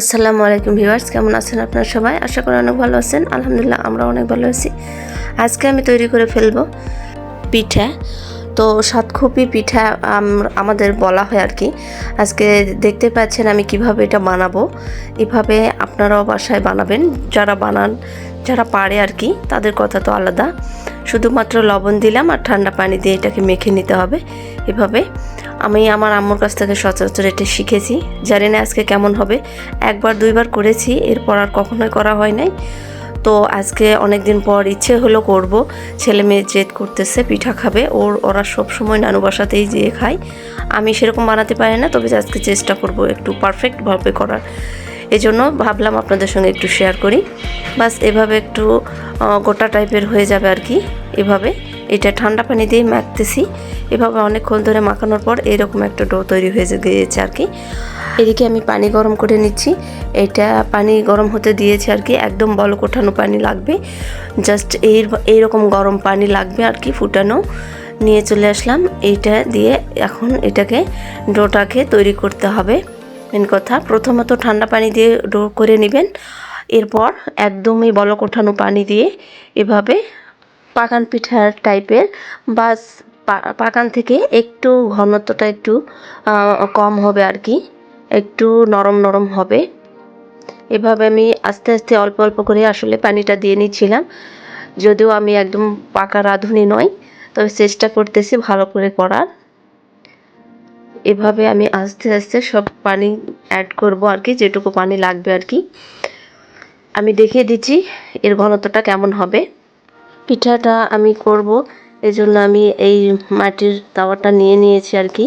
আসসালামু আলাইকুম ভিউয়ার্স, কেমন আছেন আপনারা সবাই? আশা করি অনেক ভালো আছেন। আলহামদুলিল্লাহ, আমরা অনেক ভালো আছি। আজকে আমি তৈরি করে ফেলব পিঠা। তো সাতখুপি পিঠা আমাদের বলা হয় আর কি। আজকে দেখতে পাচ্ছেন আমি কীভাবে এটা বানাবো। এভাবে আপনারাও বাসায় বানাবেন। যারা বানান, যারা পারে আর কি, তাদের কথা তো আলাদা। শুধুমাত্র লবণ দিলাম আর ঠান্ডা পানি দিয়ে এটাকে মেখে নিতে হবে। এভাবে আমি আমার আম্মুর কাছ থেকে সচরাচর এটা শিখেছি। জানি না আজকে কেমন হবে। একবার, দুইবার করেছি, এরপর আর কখনোই করা হয় নাই। তো আজকে অনেক দিন পর ইচ্ছে হলো করব। ছেলে মেয়ে জেদ করতেছে, পিঠা খাবে। ওর, ওরা সব সময় নানু বাসাতেই যেয়ে খায়। আমি সেরকম বানাতে পারি না, তবে আজকে চেষ্টা করব একটু পারফেক্টভাবে করার। এজন্য ভাবলাম আপনাদের সঙ্গে একটু শেয়ার করি। বাস এভাবে একটু গোটা টাইপের হয়ে যাবে আর কি, এভাবে। এটা ঠান্ডা পানি দিয়ে মাখতেছি। এভাবে অনেকক্ষণ ধরে মাখানোর পর এরকম একটা ডো তৈরি হয়ে গিয়েছে আর কি। এদিকে আমি পানি গরম করে নিচ্ছি। এটা পানি গরম হতে দিয়েছি আর কি। একদম বলক ওঠানো পানি লাগবে। জাস্ট এই এইরকম গরম পানি লাগবে আর কি ফুটানো। নিয়ে চলে আসলাম। এইটা দিয়ে এখন এটাকে ডোটাকে তৈরি করতে হবে। মেন কথা, প্রথমত ঠান্ডা পানি দিয়ে ডো করে নেবেন। এরপর একদমই বলক ওঠানো পানি দিয়ে এভাবে পাকান পিঠার টাইপের বা পা- পাকান থেকে একটু ঘনত্বটা একটু কম হবে আর কি একটু নরম নরম হবে। এভাবে আমি আস্তে আস্তে অল্প অল্প করে আসলে পানিটা দিয়ে নিচ্ছিলাম। যদিও আমি একদম পাকা রাঁধুনি নয়, তবে চেষ্টা করতেছি ভালো করে করার। এভাবে আমি আস্তে আস্তে সব পানি অ্যাড করব আর কি যেটুকু পানি লাগবে আর কি আমি দেখিয়ে দিচ্ছি এর ঘনত্বটা কেমন হবে। পিঠাটা আমি করব। এজন্য আমি এই মাটির তাওয়াটা নিয়ে নিয়েছি আর কি।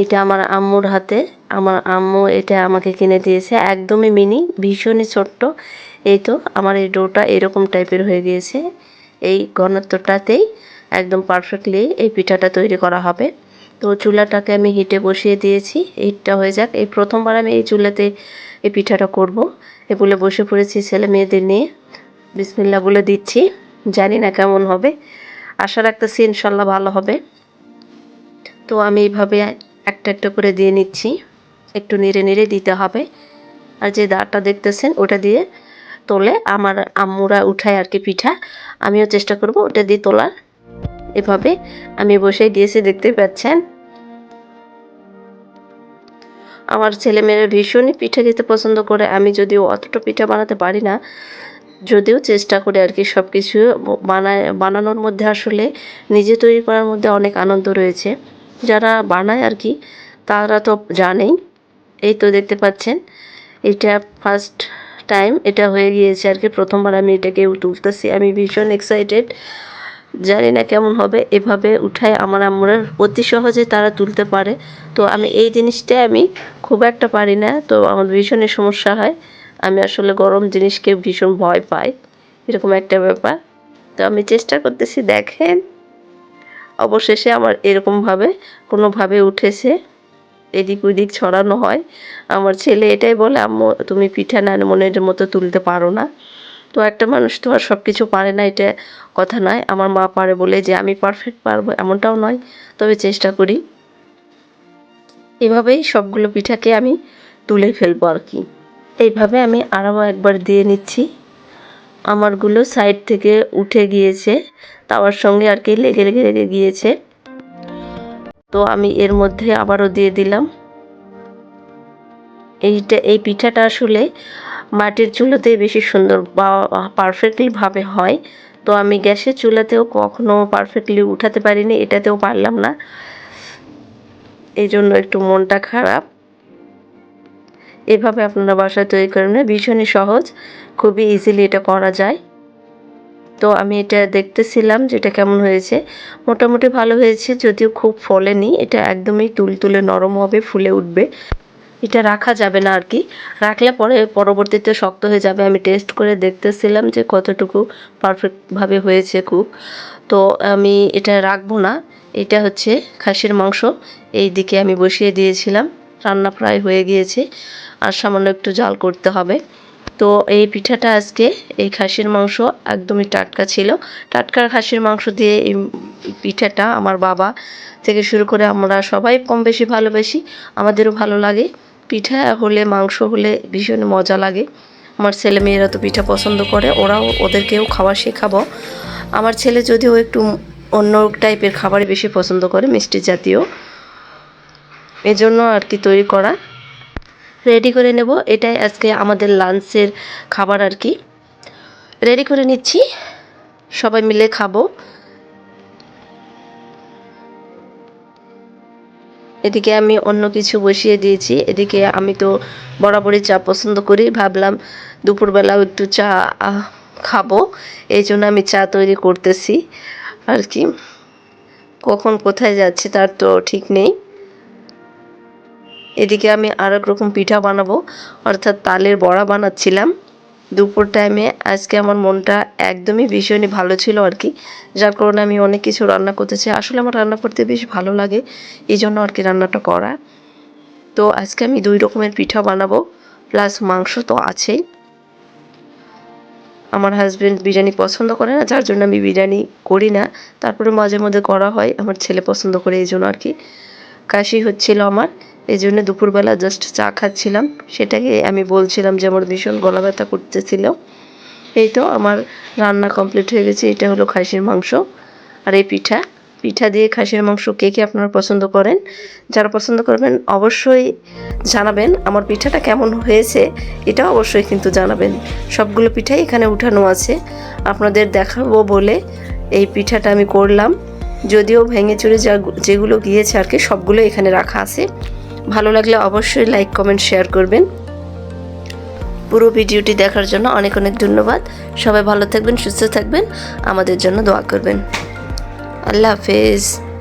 এটা আমার আম্মুর হাতে। আমার আম্মু এটা আমাকে কিনে দিয়েছে। একদমই মিনি, ভীষণই ছোট্ট। এই তো আমার এই ডোটা এরকম টাইপের হয়ে গিয়েছে। এই ঘনত্বটাতেই একদম পারফেক্টলি এই পিঠাটা তৈরি করা হবে। তো চুলাটাকে আমি হিটে বসিয়ে দিয়েছি। হিটটা হয়ে যাক। এই প্রথমবার আমি এই চুলাতে এই পিঠাটা করব। এ বলে বসে পড়েছি ছেলে মেয়েদের নিয়ে। বিসমিল্লা বলে দিচ্ছি। জানি না কেমন হবে। আশা রাখতেছি ইনশাল্লাহ ভালো হবে। তো আমি এইভাবে একটা একটা করে দিয়ে নিচ্ছি। একটু নেড়ে নেড়ে দিতে হবে। আর যে দাঁড়টা দেখতেছেন, ওটা দিয়ে তোলে আমার আম্মুরা উঠায় আর কি পিঠা। আমিও চেষ্টা করব ওটা দিয়ে তোলার। এভাবে আমি বসেই দিয়েছি দেখতে পাচ্ছেন? আমার ছেলেমেয়েরা ভীষণই পিঠা খেতে পছন্দ করে। আমি যদিও অতটা পিঠা বানাতে পারি না যদিও চেষ্টা করি আর কি সব কিছু বানায়, বানানোর মধ্যে আসলে নিজে তৈরি করার মধ্যে অনেক আনন্দ রয়েছে। যারা বানায় আর কি, তারা তো জানেই, এই তো দেখতে পাচ্ছেন, এটা ফার্স্ট টাইম এটা হয়ে গিয়েছে আর কি, প্রথমবার আমি এটাকে তুলতেছি। আমি ভীষণ এক্সাইটেড জানি না কেমন হবে, এভাবে উঠায় আমার আমরা অতি সহজে তারা তুলতে পারে। তো আমি এই জিনিসটা আমি খুব একটা পারি না, তো আমার ভীষণই সমস্যা হয়। আমি আসলে গরম জিনিসকে ভীষণ ভয় পাই, এরকম একটা ব্যাপার। তো আমি চেষ্টা করতেছি, দেখেন। অবশেষে আমার এরকমভাবে, কোনোভাবে উঠেছে। এদিক ওদিক ছড়ানো হয়। আমার ছেলে এটাই বলে, আম্মু, তুমি পিঠা না মনের মতো তুলতে পারো না। তো একটা মানুষ তো আর সব কিছু পারে না, এটা কথা নয়। আমার মা পারে বলে যে, আমি পারফেক্ট পারব, এমনটাও নয়। তবে চেষ্টা করি। এভাবেই সবগুলো পিঠাকে আমি তুলে ফেলব আর কি। এইভাবে আমি আরও একবার দিয়ে নিচ্ছি। আমারগুলো সাইড থেকে উঠে গিয়েছে, তাওয়ার সঙ্গে আর কি লেগে লেগে লেগে গিয়েছে। তো আমি এর মধ্যে আবারও দিয়ে দিলাম। এইটা, এই পিঠাটা আসলে মাটির চুলাতেই বেশি সুন্দর বা পারফেক্টলি ভাবে হয়। তো আমি গ্যাসের চুলাতেও কখনো পারফেক্টলি উঠাতে পারিনি, এটাতেও পারলাম না। এই জন্য একটু মনটা খারাপ। এভাবে আপনারা বাসায় তৈরি করবেন ভীষণই সহজ, খুবই ইজিলি এটা করা যায়। তো আমি এটা দেখতেছিলাম যে এটা কেমন হয়েছে। মোটামুটি ভালো হয়েছে, যদিও খুব ফলেনি। এটা একদমই তুলতুলে নরম হবে, ফুলে উঠবে। এটা রাখা যাবে না আর কি। রাখলে পরে পরবর্তীতে শক্ত হয়ে যাবে। আমি টেস্ট করে দেখতেছিলাম যে কতটুকু পারফেক্টভাবে হয়েছে কুক তো আমি এটা রাখব না। এটা হচ্ছে খাসির মাংস। এই দিকে আমি বসিয়ে দিয়েছিলাম। রান্না প্রায় হয়ে গিয়েছে। আর সামান্য একটু জাল করতে হবে। তো এই পিঠাটা আজকে এই খাসির মাংস একদমই টাটকা ছিল। টাটকা খাসির মাংস দিয়ে এই পিঠাটা আমার বাবা থেকে শুরু করে আমরা সবাই কম বেশি ভালোবাসি, আমাদেরও ভালো লাগে। পিঠা হলে, মাংস হলে ভীষণ মজা লাগে। আমার ছেলে মেয়েরা তো পিঠা পছন্দ করে, ওরাও ওদেরকেও খাওয়া শেখাবো। আমার ছেলে যদিও একটু অন্য টাইপের খাবারই বেশি পছন্দ করে, মিষ্টি জাতীয়। এজন্য আর কি তৈরি করা। রেডি করে নেব। এটাই আজকে আমাদের লাঞ্চের খাবার আর কি। রেডি করে নিচ্ছি। সবাই মিলে খাব। এদিকে আমি অন্য কিছু বসিয়ে দিয়েছি। এদিকে আমি তো বরাবরই চা পছন্দ করি। ভাবলাম দুপুরবেলাও একটু চা খাব। এই জন্য আমি চা তৈরি করতেছি। আর কি। কখন কোথায় যাচ্ছে তার তো ঠিক নেই। এদিকে আমি আর এক রকম পিঠা বানাবো, অর্থাৎ তালের বড়া বানাচ্ছিলাম। দুপুর টাইমে আজকে আমার মনটা একদমই ভীষণই ভালো ছিল আর কি, যার কারণে আমি অনেক কিছু রান্না করতেছি। আসলে আমার রান্না করতে বেশ ভালো লাগে এই জন্য আর কি রান্নাটা করা। তো আজকে আমি দুই রকমের পিঠা বানাবো প্লাস মাংস তো আছেই। আমার হাজব্যান্ড বিরিয়ানি পছন্দ করে না, যার জন্য আমি বিরিয়ানি করি না। তারপরে মাঝে মধ্যে করা হয়, আমার ছেলে পছন্দ করে এই জন্য আর কি। কাশি হচ্ছিল আমার। এই জন্য দুপুরবেলা জাস্ট চা খাচ্ছিলাম। সেটাকে আমি বলছিলাম যে, আমার ভীষণ গলা ব্যথা করতেছিল। এই তো আমার রান্না কমপ্লিট হয়ে গেছে। এটা হলো খাসির মাংস আর এই পিঠা। পিঠা দিয়ে খাসির মাংস কে কে আপনারা পছন্দ করেন? যারা পছন্দ করবেন অবশ্যই জানাবেন আমার পিঠাটা কেমন হয়েছে। এটা অবশ্যই কিন্তু জানাবেন। সবগুলো পিঠাই এখানে উঠানো আছে। আপনাদের দেখাবো বলে এই পিঠাটা আমি করলাম। যদিও ভেঙে চুরে যা যেগুলো গিয়েছে আর কি, সবগুলো এখানে রাখা আছে। ভালো লাগলে অবশ্যই লাইক, কমেন্ট, শেয়ার করবেন। পুরো ভিডিওটি দেখার জন্য অনেক অনেক ধন্যবাদ। সবাই ভালো থাকবেন, সুস্থ থাকবেন। আমাদের জন্য দোয়া করবেন। আল্লাহ হাফেজ।